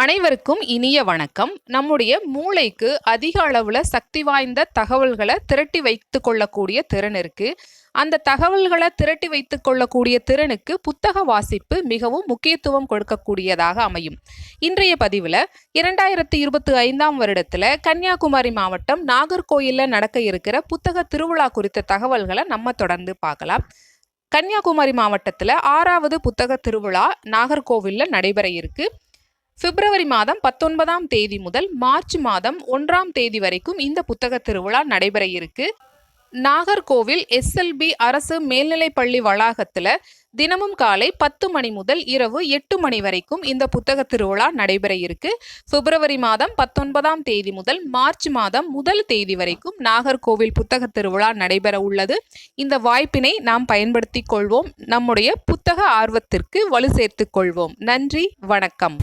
அனைவருக்கும் இனிய வணக்கம். நம்முடைய மூளைக்கு அதிக அளவில் சக்தி வாய்ந்த தகவல்களை திரட்டி வைத்து கொள்ளக்கூடிய திறன் இருக்கு. அந்த தகவல்களை திரட்டி வைத்து கொள்ளக்கூடிய திறனுக்கு புத்தக வாசிப்பு மிகவும் முக்கியத்துவம் கொடுக்கக்கூடியதாக அமையும். இன்றைய பதிவில் இரண்டாயிரத்தி இருபத்தி ஐந்தாம் வருடத்தில் கன்னியாகுமரி மாவட்டம் நாகர்கோயிலில் நடக்க இருக்கிற புத்தக திருவிழா குறித்த தகவல்களை நம்ம தொடர்ந்து பார்க்கலாம். கன்னியாகுமரி மாவட்டத்தில் ஆறாவது புத்தக திருவிழா நாகர்கோவிலில் நடைபெற இருக்குது பிப்ரவரி மாதம் பத்தொன்பதாம் தேதி முதல் மார்ச் மாதம் ஒன்றாம் தேதி வரைக்கும் இந்த புத்தக திருவிழா நடைபெற இருக்கு. நாகர்கோவில் எஸ்எல்பி அரசு மேல்நிலைப்பள்ளி வளாகத்தில் தினமும் காலை பத்து மணி முதல் இரவு எட்டு மணி வரைக்கும் இந்த புத்தக திருவிழா நடைபெற இருக்கு. பிப்ரவரி மாதம் பத்தொன்பதாம் தேதி முதல் மார்ச் மாதம் முதல் தேதி வரைக்கும் நாகர்கோவில் புத்தக திருவிழா நடைபெற உள்ளது. இந்த வாய்ப்பினை நாம் பயன்படுத்திக் கொள்வோம். நம்முடைய புத்தக ஆர்வத்திற்கு வலு சேர்த்துக் கொள்வோம். நன்றி வணக்கம்.